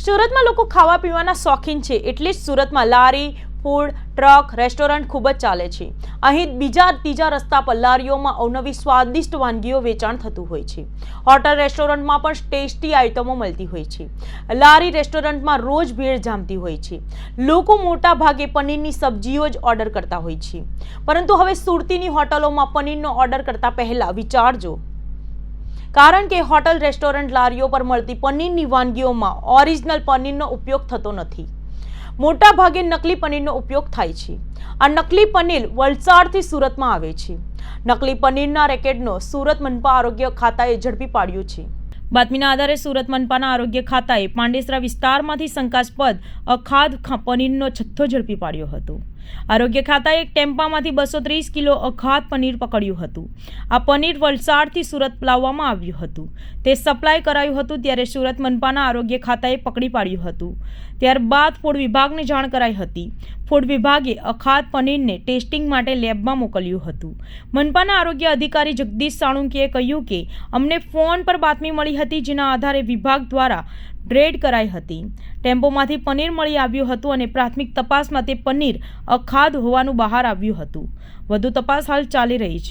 સુરતમાં લોકો ખાવા પીવાના શોખીન છે, એટલે જ સુરતમાં લારી, ફૂડ, ટ્રક, રેસ્ટોરન્ટ ખૂબ જ ચાલે છે. અહીં બીજા ત્રીજા રસ્તા પર લારીઓમાં અવનવી સ્વાદિષ્ટ વાનગીઓ વેચાણ થતું હોય છે. હોટલ રેસ્ટોરન્ટમાં પણ ટેસ્ટી આઇટમો મળતી હોય છે. લારી રેસ્ટોરન્ટમાં રોજ ભીડ જામતી હોય છે. લોકો મોટા ભાગે પનીરની સબ્જીઓ જ ઓર્ડર કરતા હોય છે. પરંતુ હવે સુરતીની હોટલોમાં પનીરનો ઓર્ડર કરતા પહેલાં વિચારજો. કારણ કે હોટલ રેસ્ટોરન્ટ લારીઓ પર મળતી પનીરની વાનગીઓમાં ઓરિજિનલ પનીરનો ઉપયોગ થતો નથી. મોટા ભાગે નકલી પનીરનો ઉપયોગ થાય છે. આ નકલી પનીર વલસાડથી સુરતમાં આવે છે. નકલી પનીરના રેકેટનો સુરત મનપા આરોગ્ય ખાતાએ ઝડપી પાડ્યો છે. બાતમીના આધારે સુરત મનપાના આરોગ્ય ખાતાએ પાંડેસરા વિસ્તારમાંથી શંકાસ્પદ અખાદ પનીરનો જથ્થો ઝડપી પાડ્યો હતો. આરોગ્ય ખાતાએ એક ટેમ્પામાંથી બસો ત્રીસ કિલો અખાત પનીર પકડ્યું હતું. આ પનીર વલસાડથી સુરત લાવવામાં આવ્યું હતું. તે સપ્લાય કરાયું હતું ત્યારે સુરત મનપાના આરોગ્ય ખાતાએ પકડી પાડ્યું હતું. ત્યારબાદ ફૂડ વિભાગને જાણ કરાઈ હતી. ફૂડ વિભાગે અખાત પનીરને ટેસ્ટિંગ માટે લેબમાં મોકલ્યું હતું. મનપાના આરોગ્ય અધિકારી જગદીશ સાણુંકીએ કહ્યું કે, અમને ફોન પર બાતમી મળી હતી જેના આધારે વિભાગ દ્વારા રેડ કરાઈ હતી. ટેમ્પોમાંથી પનીર મળી આવ્યું હતું અને પ્રાથમિક તપાસમાં તે પનીર અખાધ હોવાનું બહાર આવ્યું હતું. વધુ તપાસ હાલ ચાલી રહી છે.